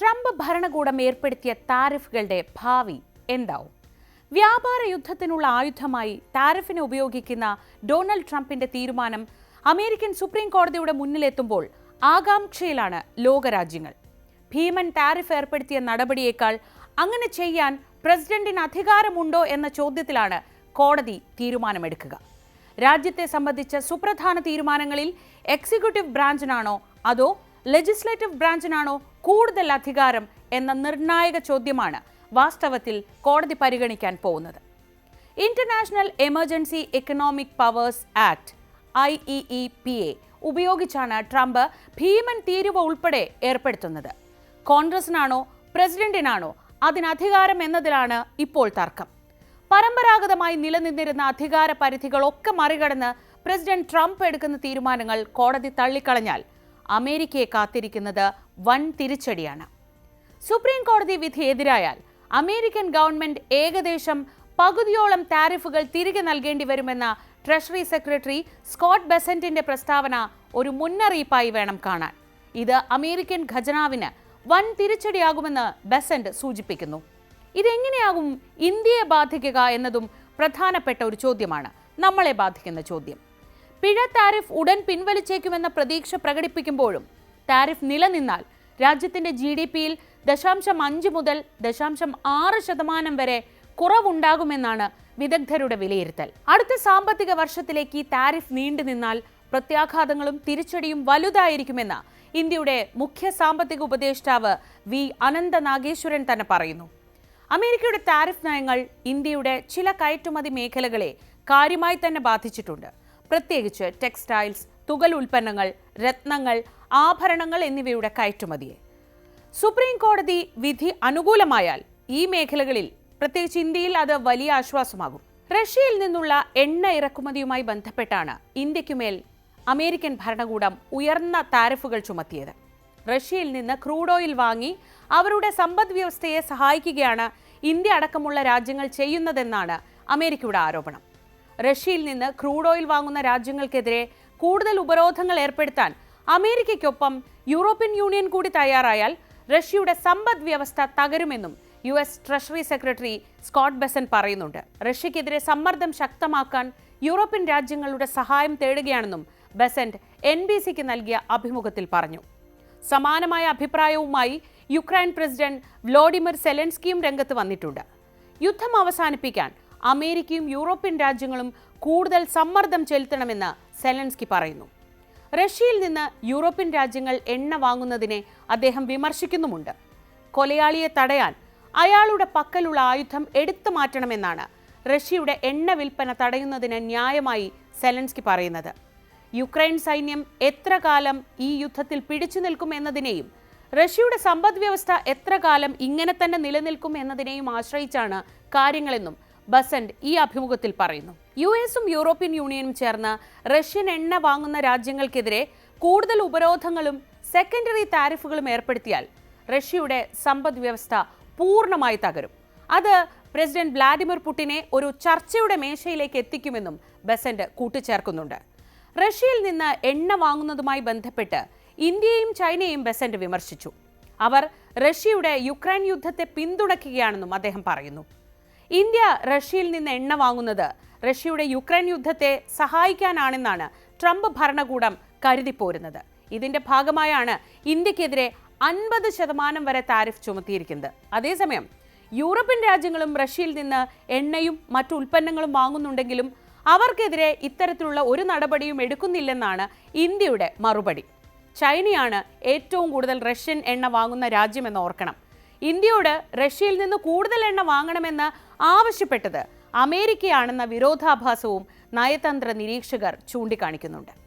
Trump ഭരണകൂടം ഏർപ്പെടുത്തിയ താരിഫുകളുടെ ഭാവി എന്താവും? വ്യാപാര യുദ്ധത്തിനുള്ള ആയുധമായി താരിഫിനെ ഉപയോഗിക്കുന്ന ഡൊണാൾഡ് ട്രംപിന്റെ തീരുമാനം അമേരിക്കൻ സുപ്രീം കോടതിയുടെ മുന്നിലെത്തുമ്പോൾ ആകാംക്ഷയിലാണ് ലോകരാജ്യങ്ങൾ. ഭീമൻ താരിഫ് ഏർപ്പെടുത്തിയ നടപടിയേക്കാൾ അങ്ങനെ ചെയ്യാൻ പ്രസിഡന്റിന് അധികാരമുണ്ടോ എന്ന ചോദ്യത്തിലാണ് കോടതി തീരുമാനമെടുക്കുക. രാജ്യത്തെ സംബന്ധിച്ച സുപ്രധാന തീരുമാനങ്ങളിൽ എക്സിക്യൂട്ടീവ് ബ്രാഞ്ചിനാണോ അതോ ലെജിസ്ലേറ്റീവ് ബ്രാഞ്ചിനാണോ കൂടുതൽ അധികാരം എന്ന നിർണായക ചോദ്യമാണ് വാസ്തവത്തിൽ കോടതി പരിഗണിക്കാൻ പോകുന്നത്. International emergency economic powers act I E E P A ഉപയോഗിച്ചാണ് ട്രംപ് ഭീമൻ തീരുവ ഉൾപ്പെടെ ഏർപ്പെടുത്തുന്നത്. കോൺഗ്രസിനാണോ പ്രസിഡന്റിനാണോ അതിനധികാരം എന്നതിലാണ് ഇപ്പോൾ തർക്കം. പരമ്പരാഗതമായി നിലനിന്നിരുന്ന അധികാര പരിധികളൊക്കെ മറികടന്ന് പ്രസിഡന്റ് ട്രംപ് എടുക്കുന്ന തീരുമാനങ്ങൾ കോടതി തള്ളിക്കളഞ്ഞാൽ അമേരിക്കയെ കാത്തിരിക്കുന്നത് വൻ തിരിച്ചടിയാണ്. സുപ്രീം കോടതി വിധി എതിരായാൽ അമേരിക്കൻ ഗവൺമെന്റ് ഏകദേശം പകുതിയോളം താരിഫുകൾ തിരികെ നൽകേണ്ടി വരുമെന്ന ട്രഷറി സെക്രട്ടറി സ്കോട്ട് ബെസന്റിന്റെ പ്രസ്താവന ഒരു മുന്നറിയിപ്പായി വേണം കാണാൻ. ഇത് അമേരിക്കൻ ഖജനാവിന് വൻ തിരിച്ചടിയാകുമെന്ന് ബെസന്റ് സൂചിപ്പിക്കുന്നു. ഇതെങ്ങനെയാകും ഇന്ത്യയെ ബാധിക്കുക എന്നതും പ്രധാനപ്പെട്ട ഒരു ചോദ്യമാണ്. നമ്മളെ ബാധിക്കുന്ന ചോദ്യം. പിഴ താരിഫ് ഉടൻ പിൻവലിച്ചേക്കുമെന്ന പ്രതീക്ഷ പ്രകടിപ്പിക്കുമ്പോഴും താരിഫ് നിലനിന്നാൽ രാജ്യത്തിന്റെ ജി ഡി പിയിൽ ദശാംശം അഞ്ച് മുതൽ ദശാംശം ആറ് ശതമാനം വരെ കുറവുണ്ടാകുമെന്നാണ് വിദഗ്ധരുടെ വിലയിരുത്തൽ. അടുത്ത സാമ്പത്തിക വർഷത്തിലേക്ക് ഈ താരിഫ് നീണ്ടുനിന്നാൽ പ്രത്യാഘാതങ്ങളും തിരിച്ചടിയും വലുതായിരിക്കുമെന്ന് ഇന്ത്യയുടെ മുഖ്യ സാമ്പത്തിക ഉപദേഷ്ടാവ് വി അനന്ത നാഗേശ്വരൻ തന്നെ പറയുന്നു. അമേരിക്കയുടെ താരിഫ് നയങ്ങൾ ഇന്ത്യയുടെ ചില കയറ്റുമതി മേഖലകളെ കാര്യമായി തന്നെ ബാധിച്ചിട്ടുണ്ട്. പ്രത്യേകിച്ച് ടെക്സ്റ്റൈൽസ് തുകൽ ഉൽപ്പന്നങ്ങൾ രത്നങ്ങൾ ആഭരണങ്ങൾ എന്നിവയുടെ കയറ്റുമതിയെ. സുപ്രീം കോടതി വിധി അനുകൂലമായാൽ ഈ മേഖലകളിൽ പ്രത്യേകിച്ച് ഇന്ത്യയിൽ അത് വലിയ ആശ്വാസമാകും. റഷ്യയിൽ നിന്നുള്ള എണ്ണ ഇറക്കുമതിയുമായി ബന്ധപ്പെട്ടാണ് ഇന്ത്യക്കുമേൽ അമേരിക്കൻ ഭരണകൂടം ഉയർന്ന താരിഫുകൾ ചുമത്തിയത്. റഷ്യയിൽ നിന്ന് ക്രൂഡ് ഓയിൽ വാങ്ങി അവരുടെ സമ്പദ് വ്യവസ്ഥയെ സഹായിക്കുകയാണ് ഇന്ത്യ അടക്കമുള്ള രാജ്യങ്ങൾ ചെയ്യുന്നതെന്നാണ് അമേരിക്കയുടെ ആരോപണം. റഷ്യയിൽ നിന്ന് ക്രൂഡ് ഓയിൽ വാങ്ങുന്ന രാജ്യങ്ങൾക്കെതിരെ കൂടുതൽ ഉപരോധങ്ങൾ ഏർപ്പെടുത്താൻ അമേരിക്കയ്ക്കൊപ്പം യൂറോപ്യൻ യൂണിയൻ കൂടി തയ്യാറായാൽ റഷ്യയുടെ സമ്പദ് വ്യവസ്ഥ തകരുമെന്നും U S treasury secretary Scott Bessent പറയുന്നുണ്ട്. റഷ്യക്കെതിരെ സമ്മർദ്ദം ശക്തമാക്കാൻ യൂറോപ്യൻ രാജ്യങ്ങളുടെ സഹായം തേടുകയാണെന്നും ബെസന്റ് എൻ ബി സിക്ക് നൽകിയ അഭിമുഖത്തിൽ പറഞ്ഞു. സമാനമായ അഭിപ്രായവുമായി യുക്രൈൻ പ്രസിഡന്റ് വ്ളോഡിമിർ സെലൻസ്കിയും രംഗത്ത് വന്നിട്ടുണ്ട്. യുദ്ധം അവസാനിപ്പിക്കാൻ അമേരിക്കയും യൂറോപ്യൻ രാജ്യങ്ങളും കൂടുതൽ സമ്മർദ്ദം ചെലുത്തണമെന്ന് സെലൻസ്കി പറയുന്നു. റഷ്യയിൽ നിന്ന് യൂറോപ്യൻ രാജ്യങ്ങൾ എണ്ണ വാങ്ങുന്നതിനെ അദ്ദേഹം വിമർശിക്കുന്നുമുണ്ട്. കൊലയാളിയെ തടയാൻ അയാളുടെ പക്കലുള്ള ആയുധം എടുത്തു മാറ്റണമെന്നാണ് റഷ്യയുടെ എണ്ണ വിൽപ്പന തടയുന്നതിന് ന്യായമായി സെലൻസ്കി പറയുന്നത്. യുക്രൈൻ സൈന്യം എത്ര കാലം ഈ യുദ്ധത്തിൽ പിടിച്ചു നിൽക്കും എന്നതിനെയും റഷ്യയുടെ സമ്പദ് വ്യവസ്ഥ എത്ര കാലം ഇങ്ങനെ തന്നെ നിലനിൽക്കും എന്നതിനെയും ആശ്രയിച്ചാണ് കാര്യങ്ങളെന്നും ബസന്റ് ഈ അഭിമുഖത്തിൽ പറയുന്നു. യു എസും യൂറോപ്യൻ യൂണിയനും ചേർന്ന് റഷ്യൻ എണ്ണ വാങ്ങുന്ന രാജ്യങ്ങൾക്കെതിരെ കൂടുതൽ ഉപരോധങ്ങളും സെക്കൻഡറി താരിഫുകളും ഏർപ്പെടുത്തിയാൽ റഷ്യയുടെ സമ്പദ് വ്യവസ്ഥ പൂർണമായി തകരും. അത് പ്രസിഡന്റ് വ്ലാഡിമിർ പുടിനെ ഒരു ചർച്ചയുടെ മേശയിലേക്ക് എത്തിക്കുമെന്നും ബസന്റ് കൂട്ടിച്ചേർക്കുന്നുണ്ട്. റഷ്യയിൽ നിന്ന് എണ്ണ വാങ്ങുന്നതുമായി ബന്ധപ്പെട്ട് ഇന്ത്യയും ചൈനയും ബസന്റ് വിമർശിച്ചു. അവർ റഷ്യയുടെ യുക്രൈൻ യുദ്ധത്തെ പിന്തുണയ്ക്കുകയാണെന്നും അദ്ദേഹം പറയുന്നു. ഇന്ത്യ റഷ്യയിൽ നിന്ന് എണ്ണ വാങ്ങുന്നത്. റഷ്യയുടെ യുക്രൈൻ യുദ്ധത്തെ സഹായിക്കാനാണെന്നാണ് ട്രംപ് ഭരണകൂടം കരുതിപ്പോരുന്നത് ഇതിന്റെ ഭാഗമായാണ് ഇന്ത്യക്കെതിരെ അൻപത് ശതമാനം വരെ താരിഫ് ചുമത്തിയിരിക്കുന്നത്. അതേസമയം യൂറോപ്യൻ രാജ്യങ്ങളും റഷ്യയിൽ നിന്ന് എണ്ണയും മറ്റു ഉൽപ്പന്നങ്ങളും വാങ്ങുന്നുണ്ടെങ്കിലും അവർക്കെതിരെ ഇത്തരത്തിലുള്ള ഒരു നടപടിയും എടുക്കുന്നില്ലെന്നാണ് ഇന്ത്യയുടെ മറുപടി. ചൈനയാണ് ഏറ്റവും കൂടുതൽ റഷ്യൻ എണ്ണ വാങ്ങുന്ന രാജ്യമെന്ന് ഓർക്കണം. ഇന്ത്യയോട് റഷ്യയിൽ നിന്ന് കൂടുതൽ എണ്ണ വാങ്ങണമെന്ന് ആവശ്യപ്പെട്ടത് അമേരിക്കയാണെന്ന വിരോധാഭാസവും നയതന്ത്ര നിരീക്ഷകർ ചൂണ്ടിക്കാണിക്കുന്നുണ്ട്.